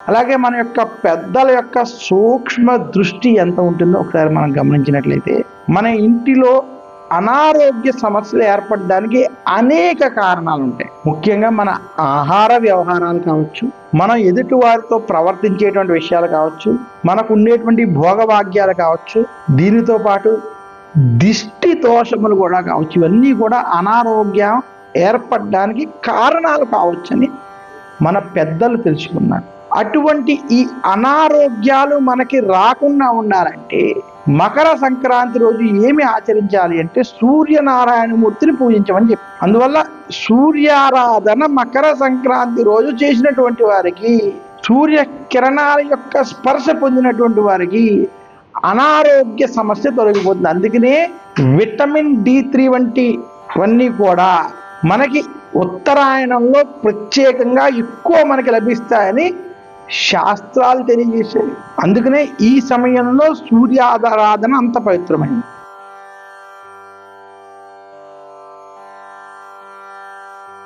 అలాగే మన యొక్క పెద్దల యొక్క సూక్ష్మ దృష్టి ఎంత ఉంటుందో ఒకసారి మనం గమనించినట్లయితే మన ఇంటిలో అనారోగ్య సమస్యలు ఏర్పడడానికి అనేక కారణాలు ఉంటాయి. ముఖ్యంగా మన ఆహార వ్యవహారాలు కావచ్చు మనం ఎదుటి వారితో ప్రవర్తించేటువంటి విషయాలు కావచ్చు మనకు ఉండేటువంటి భోగభాగ్యాలు కావచ్చు దీనితో పాటు దిష్టి దోషములు కూడా కావచ్చు. ఇవన్నీ కూడా అనారోగ్యం ఏర్పడడానికి కారణాలు కావచ్చని మన పెద్దలు తెలుసుకున్నారు. అటువంటి ఈ అనారోగ్యాలు మనకి రాకుండా ఉండాలంటే మకర సంక్రాంతి రోజు ఏమి ఆచరించాలి అంటే సూర్యనారాయణమూర్తిని పూజించమని చెప్పి. అందువల్ల సూర్యారాధన మకర సంక్రాంతి రోజు చేసినటువంటి వారికి సూర్య కిరణాల యొక్క స్పర్శ పొందినటువంటి వారికి అనారోగ్య సమస్య తొలగిపోతుంది. అందుకనే విటమిన్ డి త్రీ వంటివన్నీ కూడా మనకి ఉత్తరాయణంలో ప్రత్యేకంగా ఎక్కువ మనకి లభిస్తాయని శాస్త్రాలు తెలియజేసేవి. అందుకనే ఈ సమయంలో సూర్యాధారాధన అంత పవిత్రమైంది